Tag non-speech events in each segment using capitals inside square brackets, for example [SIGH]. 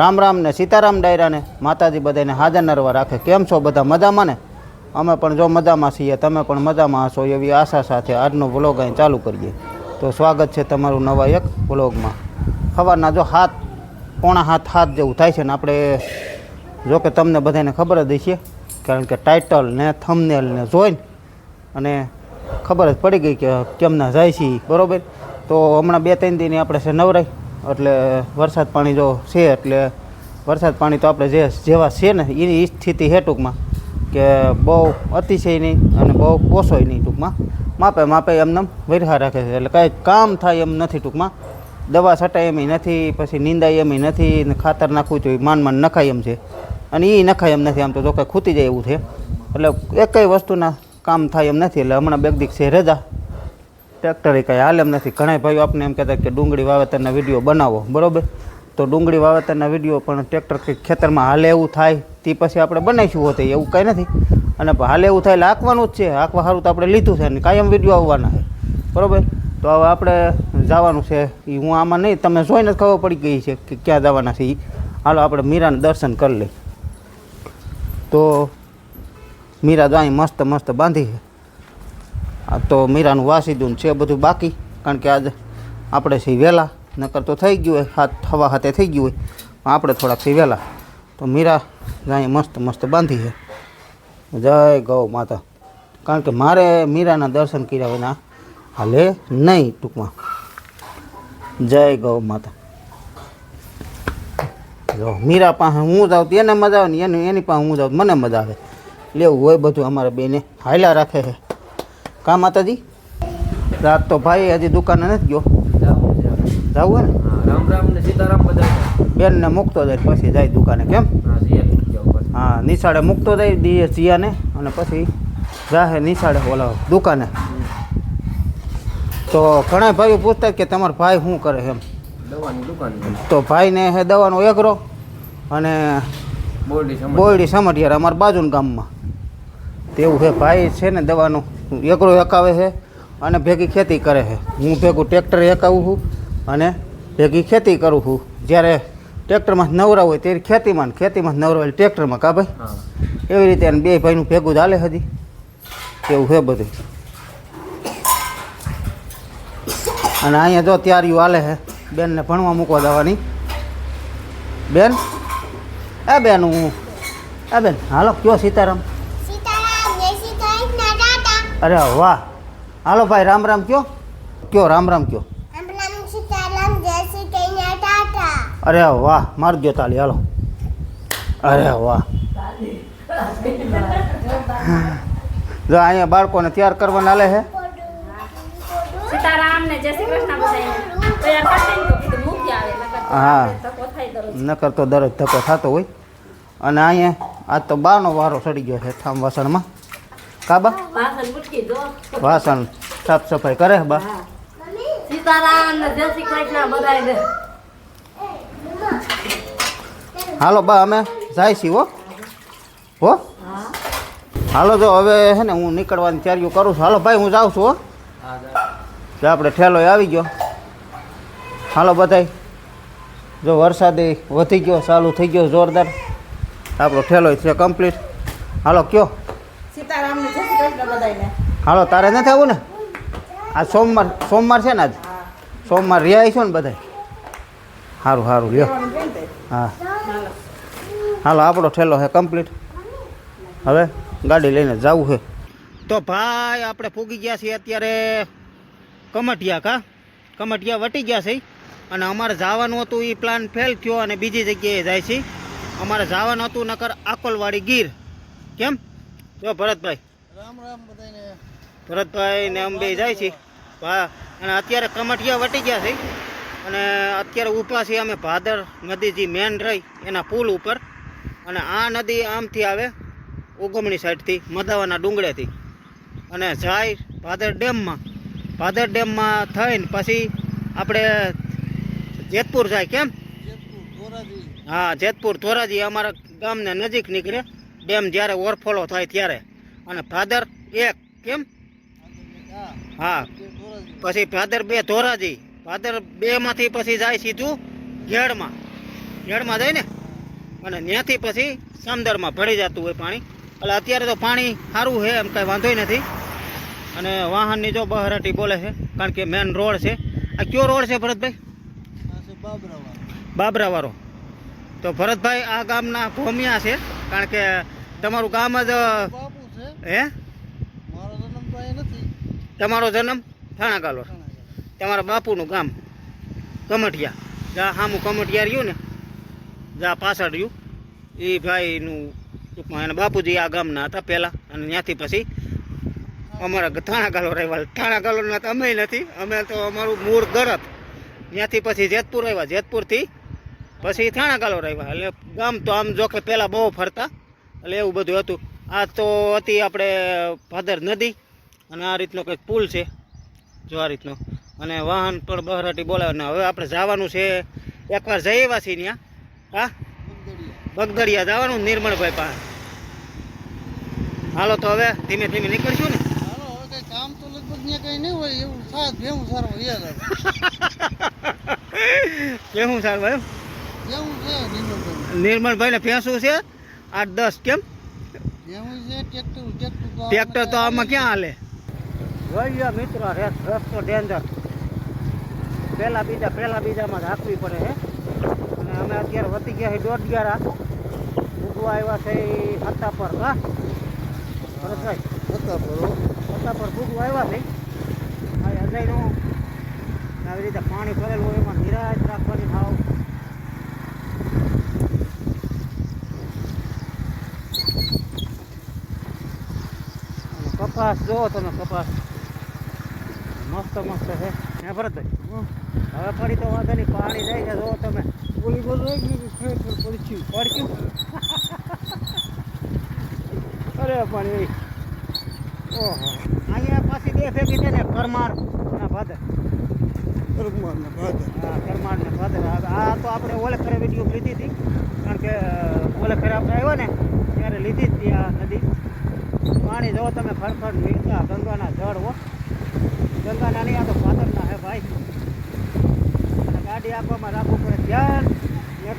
રામ રામ ને સીતારામ ડાયરાને માતાજી બધાને હાજર નરવા રાખે. કેમ છો બધા મજામાં ને? અમે પણ જો મજામાં છીએ, તમે પણ મજામાં હશો એવી આશા સાથે આજનો વ્લોગ અહીં ચાલુ કરીએ. તો સ્વાગત છે તમારું નવા એક વ્લોગમાં. ખબરના જો હાથ, પોણા હાથ હાથ જેવું થાય છે ને આપણે જો કે તમને બધાને ખબર જ છે કારણ કે ટાઇટલ ને થમનેલ ને જોઈને અને ખબર જ પડી ગઈ કે કેમના જાય છે બરાબર? તો હમણાં બે ત્રણ દિન આપણે છે નવરાય એટલે વરસાદ પાણી જો છે, એટલે વરસાદ પાણી તો આપણે જે જેવા છે ને એની સ્થિતિ છે ટૂંકમાં કે બહુ અતિશય નહીં અને બહુ ઓછોય નહીં ટૂંકમાં. માપે માપે એમને વરહા રાખે છે. એટલે કાંઈ કામ થાય એમ નથી ટૂંકમાં. દવા છટાય એમ નથી, પછી નિંદાય એમ નથી, ને ખાતર નાખવું જોઈએ, માન માન નખાય એમ છે. અને એ નખાય એમ નથી, આમ તો જો ખૂતી જાય એવું છે. એટલે એકય વસ્તુના કામ થાય એમ નથી. એટલે હમણાં બે દીક છે રજા. ટ્રેક્ટરે કંઈ હાલ એમ નથી. ઘણા ભાઈઓ આપણે એમ કહેતા કે ડુંગળી વાવેતરના વીડિયો બનાવો, બરોબર? તો ડુંગળી વાવેતરના વીડિયો પણ ટ્રેક્ટર કે ખેતરમાં હાલે એવું થાય, તે પછી આપણે બનાવીશું હોતે, એવું કાંઈ નથી. અને હાલે એવું થાય એટલે આંકવાનું જ છે. હાંકવા સારું તો આપણે લીધું છે અને કાયમ વીડિયો આવવાના છે. બરોબર? તો હવે આપણે જવાનું છે. એ હું આમાં નહીં, તમે જોઈને જ ખબર પડી ગઈ છે કે ક્યાં જવાના છે એ હાલો, આપણે મીરાને દર્શન કરી લઈ તો મીરા તો મસ્ત મસ્ત બાંધી છે. તો મીરાનું વાસીદું છે બધું બાકી, કારણ કે આજે આપણે છે વહેલા નકર તો થઈ ગયું હોય, હાથ હવા હાથે થઈ ગયું હોય, પણ આપણે થોડાક છે વહેલા તો મીરા અહીં મસ્ત મસ્ત બાંધી છે. જય ગૌ માતા. કારણ કે મારે મીરાના દર્શન કર્યા વિના હાલે નહીં ટૂંકમાં. જય ગૌ માતા. જો મીરા પાસે હું જાઉં તો એને મજા આવે ને એને એની પાસે હું જાઉં તો મને મજા આવે. લેવું હોય બધું અમારે બેને હાયલા રાખે છે. કા માતાજી? રાત તો ભાઈ હજી દુકાને નથી ગયો. જવું હોય ને? રામ રામ ને સીતારામ બધા બેનને મૂકતો જાય પછી જાય દુકાને કેમ? હા હા નિશાળે મૂકતો જાય દીએ સિયાને અને પછી જાહે નિશાળે ઓલા દુકાને. તો ઘણા ભાઈઓ પૂછતા કે તમારો ભાઈ શું કરે એમ. દવાની દુકાન તો ભાઈને હે દવાનો એગરો અને બોરડી સમઢિયાર અમારા બાજુના ગામમાં. તેવું છે ભાઈ છે ને દવાનું. એગરો એકાવે છે અને ભેગી ખેતી કરે છે. હું ભેગું ટ્રેક્ટર એકાવું છું અને ભેગી ખેતી કરું છું. જ્યારે ટ્રેક્ટરમાં નવરા હોય ત્યારે ખેતીમાં ખેતીમાં નવરા હોય ટ્રેક્ટરમાં કા ભાઈ? એવી રીતે એને બે ભાઈનું ભેગું ચાલે હજી. એવું છે બધું. અને અહીંયા જો ત્યારીઓ હાલે છે. બેનને ભણવા મૂકવા દેવાની બેન? એ બેન હું એ બેન હાલો કયો સીતારામ? અરે વાહ. હાલો ભાઈ રામ રામ કયો. કયો રામ રામ કયો. રામ સીતારામ જય શ્રી કૃષ્ણ ટાટા. અરે વાહ માર ગયો તાલી હાલો. અરે વાહ. જો અહીંયા બાળકોને તૈયાર કરવાના લે છે હા. નકર તો દરરોજ ધક્કો થતો હોય. અને અહીંયા આજ તો બારનો વારો ચડી ગયો છે થામ વાસણમાં. કાબા વાસણ મૂકી દો વાસણ સાફ સફાઈ કરે બા? સીતારામ ને જય શ્રી કૃષ્ણ બધાને હાલો બા અમે જાય છીએ હો. હો? હાલો જો હવે છે ને હું નીકળવાની તૈયારીઓ કરું છું. હાલો ભાઈ હું જાઉં છું હો. હા જો. આપણે ઠેલો આવી ગયો. હાલો બધાય. જો વરસાદ વધી ગયો ચાલુ થઈ ગયો જોરદાર. આપણો ઠેલો છે કમ્પ્લીટ હાલો કયો? હાલો તારે નથી આવું ને? આ સોમવાર સોમવાર છે ને આજ? સોમવાર રહ્યા છો ને બધા સારું સારું લ્યો. હા. હાલો. આપણો ઠેલો છે કમ્પ્લીટ. હવે ગાડી લઈને જવું છે તો ભાઈ આપણે પૂગી ગયા છીએ અત્યારે કમટિયા કા? કમટિયા વટી ગયા છે અને અમારે જવાનું હતું એ પ્લાન ફેલ થયો અને બીજી જગ્યાએ જાય છે અમારે જવાનું હતું નકર આકોલવાડી ગીર. કેમ? જો ભરતભાઈ. રામ રામ બધાને ભરતભાઈ ને અંબે જાય છે હા અને અત્યારે કમઠિયા વટી ગયા છે. અને અત્યારે ઊભા છીએ અમે ભાદર નદી જે મેન રહી એના પુલ ઉપર. અને આ નદી આમથી આવે ઉગમણી સાઈડથી મદાવાના ડુંગળેથી. અને જાય ભાદર ડેમમાં. ભાદર ડેમમાં થઈને પછી આપણે જેતપુર જાય કેમ? હા જેતપુર ધોરાજી અમારા ગામને નજીક નીકળે. ડેમ જ્યારે ઓવરફ્લો થાય ત્યારે. અને ભાદર એક કેમ? હા. પછી ભાદર બે ધોરાજી. ભાદર બે માંથી પછી જાય સીધું ઘેડમાં. ઘેડમાં જાય ને? અને ત્યાંથી પછી સમદરમાં ભળી જતું હોય પાણી. એટલે અત્યારે તો પાણી સારું છે એમ કાંઈ વાંધોય નથી. અને વાહનની જો બહરાટી બોલે છે કારણ કે મેન રોડ છે. આ કયો રોડ છે ભરતભાઈ? બાબરાવાળો તો ભરતભાઈ આ ગામના ભોમિયા છે કારણ કે તમારું ગામ જ હે? તમારો જન્મ થાણા કાલોર તમારા બાપુનું ગામ કમઠિયા. જા સામું કમઠિયા રહ્યું ને જા પાછળ રહ્યું એ ભાઈનું ટૂંકમાં એના બાપુજી આ ગામના હતા પહેલાં અને ત્યાંથી પછી અમારા થાણા ગાલો રહેવા થાણા ગાલોના તો અમે નથી અમે તો અમારું મૂળ ગરત ત્યાંથી પછી જેતપુર આવ્યા. જેતપુરથી પછી થાણા કાલો રહ્યા એટલે ગામ તો આમ જોકે પહેલાં બહુ ફરતા. એટલે એવું બધું હતું. આ તો હતી આપણે ભાદર નદી. અને આ રીતનો કંઈક પુલ છે. જો આ રીતનો. અને વાહન પણ બહરાટી બોલાવે. ને હવે આપણે જવાનું છે એકવાર જઈ આવ્યા છીએ ત્યાં. હા? બગદડિયા જવાનું નિર્મળભાઈ પાસે. હાલો તો હવે ધીમે ધીમે નીકળશું ને. કામ તો લગભગ કઈ નહીં હોય. એવું સાત ભેવું સારું યાદ આવે. [LAUGHS] સારું નિર્મલભાઈ નિર્મળભાઈ ને ભેંસું છે? આઠ દસ કેમ? છે ટ્રેક્ટર તો આમાં ક્યાં હાલે? જોઈ મિત્રો રસ્તો ડેન્જર. પહેલા બીજા પહેલા બીજામાં રાખવી પડે છે અને અમે અત્યારે વધી ગયા છે દોઢ ગ્યારા ઉગવા આવ્યા છે એ હતા પર હા? હતા બરો હત્તા પર ભૂગવા આવ્યા છે. અજયનું આવી રીતે પાણી ભરેલું હોય એમાં નિરાશ રાખવાની ભાવ અને કપાસ જોવો તમે કપાસ મસ્ત મસ્ત છે હે ભરતભાઈ હવે ફરી તો વાંધો નહીં પાણી જાય છે જોવો તમે બોલી બોલ પડચ્યું પડ્યું અરે પાણી ઓહો અહીંયા પાછી બે ભેગી છે ને કરમાર ના ભાદર રઘુમાન ને ભાદર હા કરમાર ને ભાદર આ આ તો આપણે ઓલે ખરે વીડિયો લીધી હતી કારણ કે ઓલે ખરે આપણે આવ્યો ને ત્યારે લીધી જ હતી આ નદી પાણી જો તમે ફરફર મીઠા ગંગાના જળ હો. ગંગાના નહીં, આ તો ભાદરના હે ભાઈ. ગાડી આપવામાં રાખવું પડે. ધ્યાન. મેં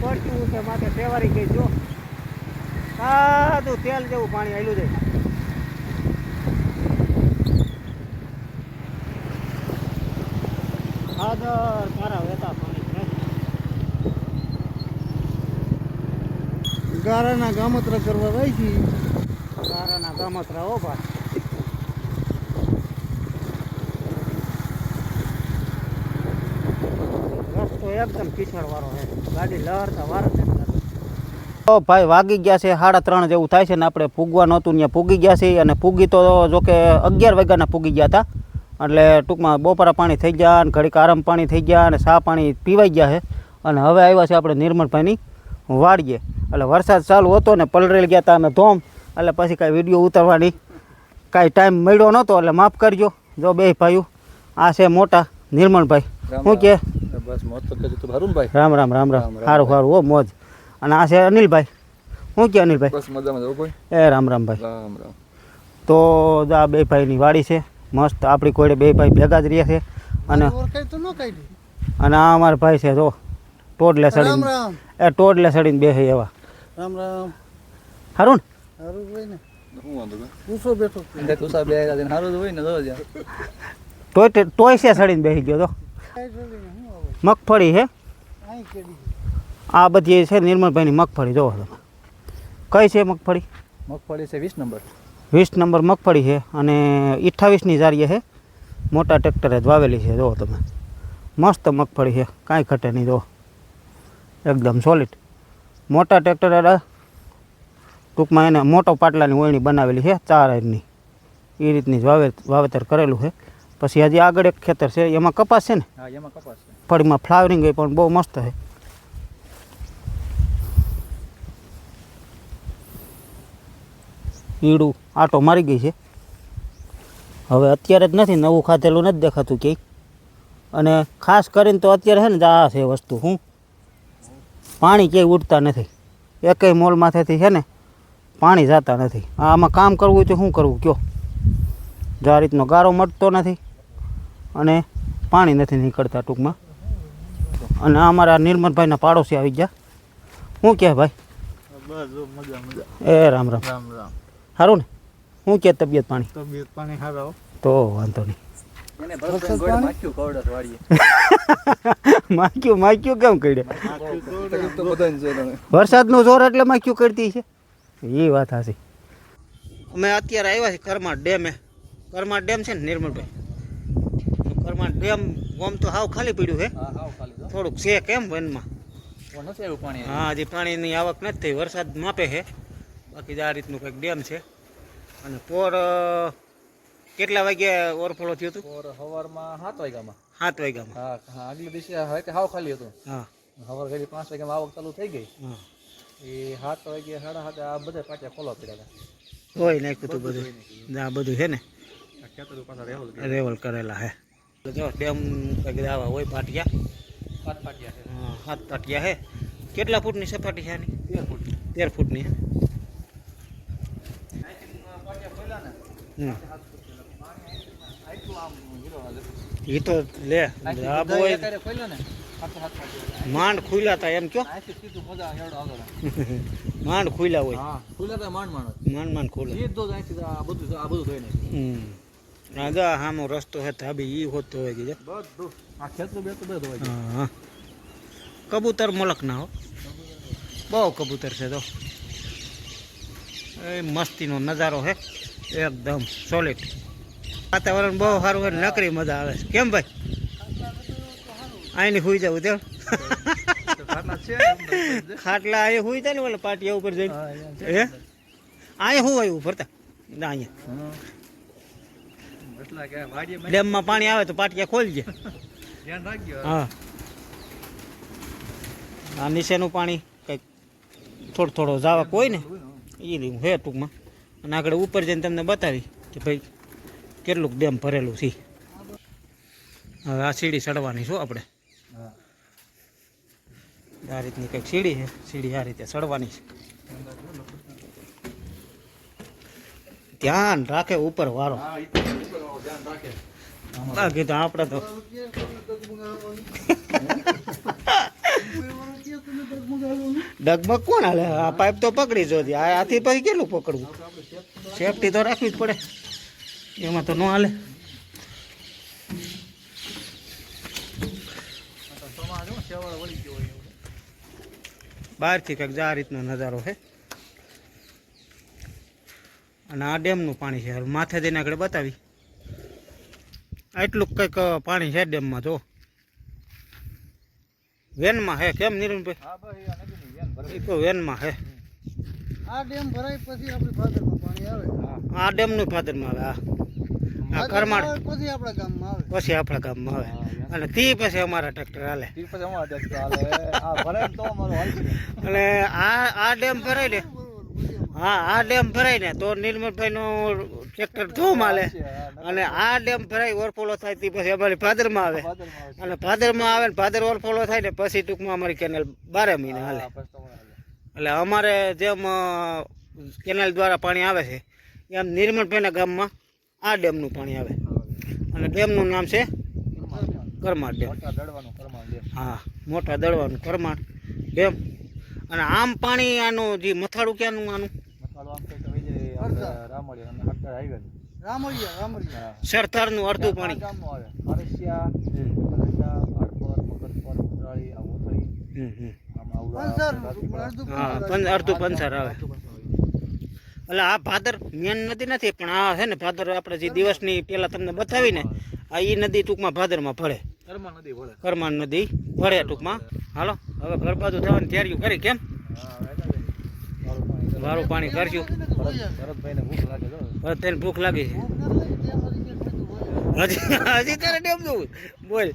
પડતું છે, માથે તહેવારી ગઈ જો સાદું તેલ જેવું પાણી આવેલું જાય આદર મારા વહેતા પાણી ગારાના ગામત્ર કરવા જાય છે સારાના ગામતરા હો ભાઈ. રસ્તો એકદમ કીચડવાળો છે. ગાડી લહરતા વાર. તો ભાઈ, વાગી ગયા છે સાડા ત્રણ જેવું થાય છે ને આપણે પૂગવા નહોતું ત્યાં પૂગી ગયા છે અને પૂગી તો જો કે અગિયાર વાગ્યાના પૂગી ગયા હતા. એટલે ટૂંકમાં બપોરા પાણી થઈ ગયા અને ઘડીક આરામ પાણી થઈ ગયા અને સા પાણી પીવાઈ ગયા છે. અને હવે આવ્યા છે આપણે નિર્મળભાઈની વાડીએ. એટલે વરસાદ ચાલુ હતો ને પલરેલ ગયા હતા અમે ધોમ. એટલે પછી કાંઈ વીડિયો ઉતારવાની કાંઈ ટાઈમ મળ્યો નહોતો એટલે માફ કરજો જો બે ભાઈઓ આ છે મોટા નિર્મળભાઈ શું કે? બસ તો ભાઈ રામ રામ રામ રામ. સારું સારું હો મોજ. અને આ છે અનિલભાઈ. શું કે અનિલભાઈ? બસ મજામાં એ રામ રામ ભાઈ. રામ રામ. તો જો આ બે ભાઈની વાડી છે મસ્ત આપણી કોઈ બે ભાઈ ભેગા જ રહ્યા છે. અને અને આ અમારા ભાઈ છે જો ટોડલે રામ સડીને. એ ટોડલે સડીને બે એવા. રામ રામ. સારું ને? સારું હોય ને. શું વાંધો પૂછો બેઠો. ભાઈ બે હાજર જ હોય ને જો જ્યાં ટોય છે સડીને બેસી ગયો તો. મગફળી છે? આ બધી છે નિર્મલભાઈની મગફળી જોવો તમે. કઈ છે મગફળી? મગફળી છે વીસ નંબર. વીસ નંબર મગફળી છે અને અઠ્ઠાવીસની જારીએ છે. મોટા ટ્રેક્ટરે જ વાવેલી છે જોવો તમે. મસ્ત મગફળી છે કાંઈ ઘટે નહીં જોવો. એકદમ સોલિડ મોટા ટ્રેક્ટરે ટૂંકમાં એને મોટો પાટલાની ઓયણી બનાવેલી છે ચાર હારની એ રીતની જ વાવે વાવેતર કરેલું છે. પછી હજી આગળ એક ખેતર છે એમાં કપાસ છે ને? એમાં કપાસ છે. ફળીમાં ફ્લાવરિંગ એ પણ બહુ મસ્ત છે. ઈડું આટો મારી ગઈ છે. હવે અત્યારે જ નથી નવું ખાધેલું નથી દેખાતું ક્યાંય. અને ખાસ કરીને તો અત્યારે છે ને આ છે વસ્તુ હું. પાણી ક્યાંય ઉડતા નથી. એકેય મોલ માથેથી છે ને પાણી જતા નથી. આમાં કામ કરવું હોય તો શું કરવું? કયો? જો આ રીતનો ગારો મટતો નથી અને પાણી નથી નીકળતા ટૂંકમાં. અને આ અમારા નિર્મલભાઈના પાડોશી આવી ગયા. શું કહે ભાઈ? બસ જો મજા મજા. એ રામ રામ. રામ રામ. સારું ને? શું કહે તબિયત પાણી? તબિયત પાણી સારા તો વાંધો નહીં. [LAUGHS] માખ્યું માખ્યું કેમ તને વરસાદનું જોર એટલે માખ્યું કરતી છે. એ વાત હાસી અમે અત્યારે આવ્યા છીએ કરમા ડેમે કરમા ડેમ છે ને નિર્મલભાઈ? કરમા ડેમ ગોમ તો હાવ ખાલી પડ્યું છે હા હાવ ખાલી થોડુંક છે કેમ વનમાં? નથી આવ્યું પાણી હા હજી પાણીની આવક નથી થઈ. વરસાદ માપે છે. બાકી જ આ રીતનું કંઈક ડેમ છે. અને પોર કેટલા વાગ્યા ઓરફળો થયું હતું? પોર સવારમાં સાત વાગ્યામાં. સાત વાગ્યામાં. હા હા આગલે દિવસે હા હાવ ખાલી હતું. હા. સવાર ઘડી પાંચ વાગ્યામાં આવક ચાલુ થઈ ગઈ. હા. એ સાત વાગે સાડા સાત આ બધા પાછા ખોલવા પડ્યા હોય નાખ્યું હતું બધું. આ બધું છે ને? હતા રેવલ કરેલા હે. જો ડેમ કંઈક આવા હોય પાટિયા. પાંચ પાટિયા છે. હા, સાત પાટિયા હે. કેટલા ફૂટની સપાટી છે આની? તેર ફૂટ તેર ફૂટની હે. એ તો લે આબુ હોય માંડ ખુલ્યા હતા એમ કયો? [LAUGHS] માંડ ખુલ્યા હોય. માંડ માંડ ખુલ્યા હમ. આ જો આમો રસ્તો હે ધાબી ઈ હોતો હોય કે જો. હા હા. કબૂતર મલક ના હો. બહુ કબૂતર છે તો. એ મસ્તીનો નજારો હે એકદમ સોલિડ વાતાવરણ બહુ સારું હોય નકરી મજા આવે. છે કેમ ભાઈ? અહીંની હુઈ જાવ તો ખાટલા અહીં હુઈ જાય ને ઓલા પાટિયા ઉપર જઈને. હે અહીં હું? આવ્યું ફરતા? ના અહીંયા. ડેમમાં પાણી આવે તો પાટિયા ખોલજે હા. આ નીચેનું પાણી કંઈક થોડો થોડો જાવક હોય ને એ લીધું હે ટૂંકમાં. અને આગળ ઉપર જઈને તમને બતાવી કે ભાઈ કેટલુંક ડેમ ભરેલું છે. હવે આ સીડી ચડવાની શું આપણે? આ રીતની કંઈક સીડી છે. સીડી આ રીતે ચડવાની છે. ધ્યાન રાખે ઉપર વારો બાકી તો આપણે તો. ડગમગ કોણ હાલે? આ પાઇપ તો પકડી જોતી આ આથી પછી કેટલું પકડવું? સેફટી તો રાખવી જ પડે. એમાં તો ન હાલે. બહારથી કંઈક આ રીતનો નજારો છે. અને આ ડેમનું પાણી છે. માથે જઈને આગળ બતાવી. આટલું કંઈક પાણી છે ડેમમાં જો. વેનમાં હે કેમ એ તો વેનમાં હે આ ડેમ ભરાય પછી આપણે ફાધરમાં પાણી આવે. આ ડેમનું ફાધરમાં આવે આ આ કરમાળ પછી આપણા ગામમાં આવે. પછી આપણા ગામમાં આવે. અને તે પછી અમારા ટ્રેક્ટર હાલે. અને આ આ ડેમ ભરાય ને. હા આ ડેમ ભરાય ને તો નિર્મલભાઈનું ટ્રેક્ટર ધોમ હાલે. અને આ ડેમ ભરાય ઓરફોલો થાય તે પછી અમારી ભાદરમાં આવે. અને ભાદરમાં આવે ને ભાદર ઓરફોલો થાય ને પછી ટૂંકમાં અમારી કેનલ બારે મહિને હાલે. એટલે અમારે જેમ કેનાલ દ્વારા પાણી આવે છે એમ નિર્મળભાઈના ગામમાં આ ડેમનું પાણી આવે. અને ડેમનું નામ છે કરમાળ ડેમ. હા મોટા દળવાનું કરમાળ ડેમ. અને આમ પાણી આનું જે મથાળું ક્યાંનું આનું? સરથારનું અડધું પાણી. અડધું હા પંચ અડધું પંચર આવે. એટલે આ ભાદર મેન નદી નથી પણ આ છે ને ભાદર આપણે જે દિવસની પહેલાં તમને બતાવી ને આ એ નદી ટૂંકમાં ભાદરમાં ભળે. કરમાન નદી ભળે. ટૂંકમાં. હાલો હવે ઘર બાજુ થવાની તૈયારીઓ કરી કેમ? મારું પાણી કરશું હવે ભૂખ લાગી છે. હજી હજી ત્યારે ડેમ જવું બોલ.